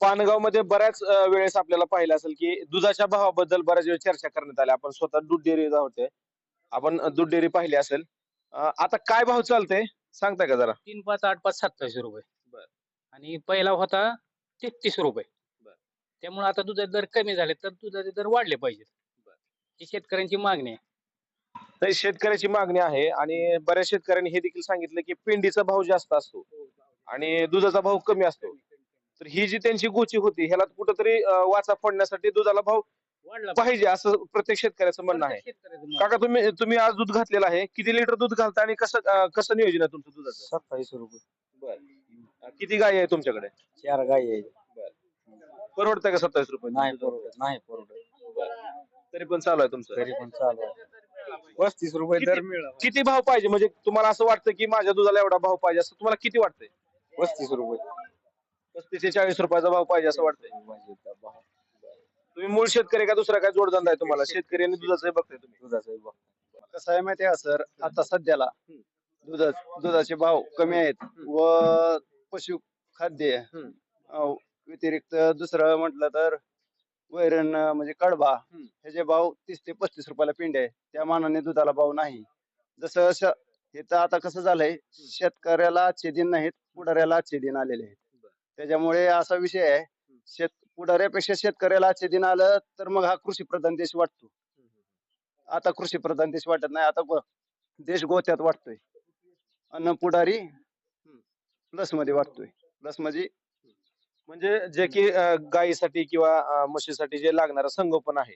पानगावमध्ये बऱ्याच अं, वेळेस आपल्याला पाहिलं असेल की दुधाच्या भावाबद्दल बऱ्याच वेळ चर्चा करण्यात आली. आपण स्वतः दूध डेअरी होते. आपण अं, दूध डेअरी पाहिली असेल. अं, आता काय भाव चालतंय? सांगताय का जरा? तीन पाच आठ पाच सत्तावीस रुपये. बर. आणि पहिला होता तेहतीस रुपये. बर. त्यामुळे आता दुधाचे दर कमी झाले तर दुधाचे दर वाढले पाहिजेत. ही शेतकऱ्यांची मागणी आहे. तर शेतकऱ्याची मागणी आहे आणि बऱ्याच शेतकऱ्यांनी हे देखील सांगितलं की पेंडीचा भाव जास्त असतो आणि दुधाचा भाव कमी असतो. तर ही जी त्यांची गोची होती ह्याला कुठंतरी वाचा फोडण्यासाठी दुधाला भाव वाढला पाहिजे. असं प्रत्येक शेतकऱ्याचं म्हणणं आहे. काका तुम्ही तुम्ही आज दूध घातलेलं आहे. किती लिटर दूध घालता आणि कसं कसं नियोजन आहे तुमचं दुधाचं? सत्तावीस रुपये. अं, किती गाय आहे तुमच्याकडे? चार गाई आहे. परवडतंय का सत्तावीस रुपये? नाही परवडत नाही परवडत. तरी पण चालू आहे तुमचं. तरी पण चालू आहे. पस्तीस रुपये दर किती- मिळाला. किती भाव पाहिजे? म्हणजे तुम्हाला असं वाटतं की माझ्या दुधाला एवढा भाव पाहिजे असं तुम्हाला किती वाटतंय? पस्तीस रुपये. पस्तीस ते चाळीस रुपयाचा भाव पाहिजे असं वाटतंय? म्हणजे त्या भाव- तुम्ही मूळ शेतकरी का दुसरा काय जोडधंदा आहे तुम्हाला? शेतकरी आणि दुधाचं बघताय तुम्ही. दुधाचा भाव. कसं आहे माहिती आहे सर? आता सध्याला दुधा दुधाचे भाव कमी आहेत व पशु खाद्य. अं, व्यतिरिक्त दुसरं म्हटलं तर वैरण म्हणजे कडबा ह्याचे भाव तीस ते पस्तीस रुपयाला पिंड आहे त्या मानाने दुधाला भाव नाही. जसं श- हे तर आता कसं झालंय शेतकऱ्याला आजचे दिन नाहीत पुढाऱ्याला आजचे दिन आलेले आहेत. त्याच्यामुळे असा विषय आहे शेत पुढाऱ्यापेक्षा शेतकऱ्याला आजचे दिन आलं तर मग हा कृषी प्रधान देश वाटतो. आता कृषी प्रधान देश वाटत नाही आता गो- देश गोत्यात वाटतोय. अन्न पुढारी प्लसमध्ये वाटतोय. प्लस म्हणजे म्हणजे जे की अं, गायीसाठी किंवा अं, म्हशीसाठी जे लागणारं संगोपन आहे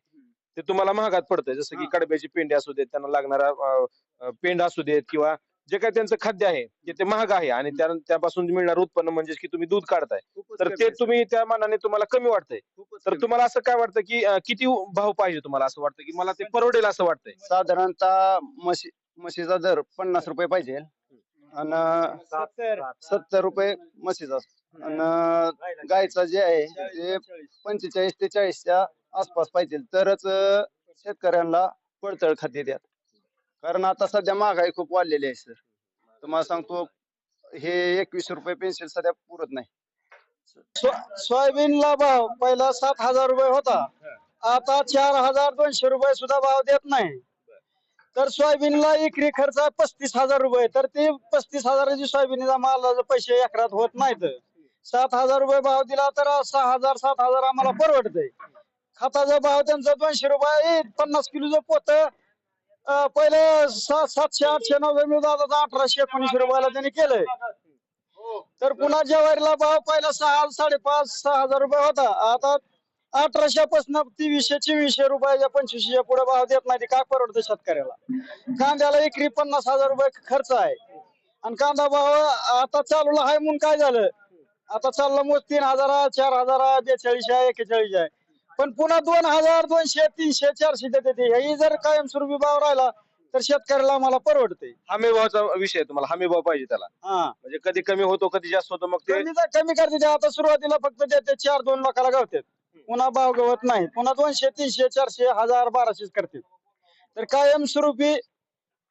ते तुम्हाला महागात पडतंय. जसं की हा. कडब्याची पेंडी असू देत त्यांना लागणारा अं, अं, पेंड असू देत किंवा जे काही त्यांचं खाद्य आहे ते ते महाग आहे आणि त्या त्यापासून मिळणार उत्पन्न म्हणजे की तुम्ही दूध काढताय. तर ते तुम्ही त्या मानाने तुम्हाला कमी वाटतंय. तर तुम्हाला असं काय वाटतं की अं, किती भाव पाहिजे तुम्हाला? असं वाटतं की मला ते परवडेल असं वाटतंय. साधारणतः म्हशी म्हशीचा दर पन्नास रुपये पाहिजे. आणि सत्तर. रुपये म्हशीचा आणि गायचा जे आहे ते पंचेचाळीस ते चाळीसच्या आसपास पाहिजे. तरच शेतकऱ्यांना पडतळ खाते द्यात. कारण आता सध्या महागाई खूप वाढलेली आहे सर. तुम्हाला सांगतो हे एकवीस रुपये पेन्शन सध्या पुरत नाही. सोयाबीनला भाव पहिला सात हजार रुपये होता. आता चार हजार दोनशे रुपये सुद्धा भाव देत नाही. तर सोयाबीनला एकरी खर्च आहे पस्तीस हजार रुपये. तर ते पस्तीस हजाराची सोयाबीनचा मालाचे पैसे एकरात होत नाहीत. सात हजार रुपये भाव दिला तर सहा हजार सात हजार आम्हाला परवडतंय. खताचा भाव त्यांचा दोनशे रुपये पन्नास किलोचं पोत पहिले सात सातशे आठशे नव्वद मिळत आता अठराशे एकोणीसशे रुपयाला त्यांनी केलंय. तर पुन्हा ज्वारीला भाव पहिला सहा साडेपाच सहा हजार रुपये होता. आता अठराशे पासून तेवीसशे चोवीसशे रुपयाच्या पंचवीसशे पुढे भाव देत नाही ते काय परवडतं शेतकऱ्याला. कांद्याला एकरी पन्नास हजार रुपये खर्च आहे. आणि कांदा भाव आता चालूला आहे म्हणून काय झालं? आता चालला मग तीन हजार चार हजार बेचाळीस आहे एक्केचाळीस आहे. पण पुन्हा दोन हजार दोनशे तीनशे चारशे देते ते. हे जर कायमस्वरूपी भाव राहिला तर शेतकऱ्याला आम्हाला परवडते. हमी भावाचा विषय आहे तुम्हाला. हमी भाव पाहिजे त्याला. हा. म्हणजे कधी कमी होतो कधी जास्त होतो मग ते कमी करते ते. आता सुरुवातीला फक्त देते चार दोन लाखाला गावतात. पुन्हा भाव गवत नाही. पुन्हा दोनशे तीनशे चारशे हजार बाराशेच करते तर कायमस्वरूपी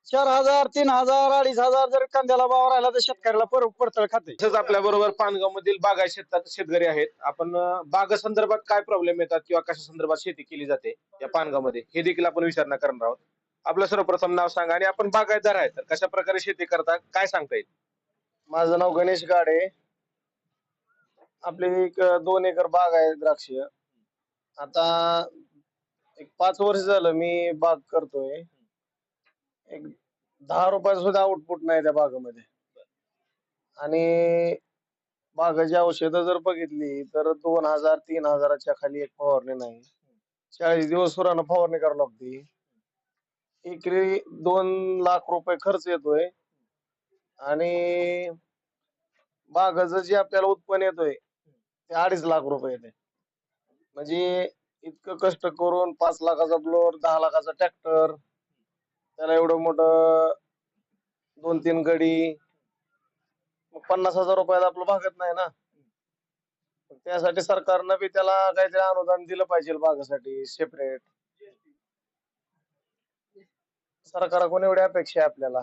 चार हजार तीन हजार अडीच हजार जर कांद्याला भाव राहिला तर शेतकऱ्याला पर पडतळ खाते. तसंच आपल्या बरोबर पानगाव मधील बागायत शेतात शेतकरी आहेत. आपण अं, बागा संदर्भात काय प्रॉब्लेम येतात किंवा कशा संदर्भात शेती केली जाते या पानगावमध्ये हे देखील आपण विचारणा करणार आहोत. आपलं सर्वप्रथम नाव सांगा आणि आपण बागायतदार आहे तर कशा प्रकारे शेती करता काय सांगता येईल? माझं नाव गणेश गाडे. आपली एक दोन एकर बाग आहे द्राक्ष. आता एक पाच वर्ष झालं मी बाग करतोय. एक दहा रुपयाचं सुद्धा आउटपुट नाही त्या बागामध्ये. आणि बागाची औषधं जर बघितली तर दोन हजार तीन हजाराच्या खाली एक फवारणी नाही. चाळीस दिवस सुरानं फवारणी करावी लागते. एकरी दोन लाख रुपये खर्च येतोय. आणि बागाचं जे आपल्याला उत्पन्न येतोय ते अडीच लाख रुपये येते म्हणजे इतकं कष्ट करून पाच लाखाचा ब्लोअर दहा लाखाचा ट्रॅक्टर त्याला एवढं मोठं दोन तीन गडी मग पन्नास हजार रुपयात आपलं भागत नाही ना. त्यासाठी सरकारनं बी त्याला काहीतरी अनुदान दिलं पाहिजे बागासाठी सेपरेट सरकाराकडून एवढी अपेक्षा आहे आपल्याला?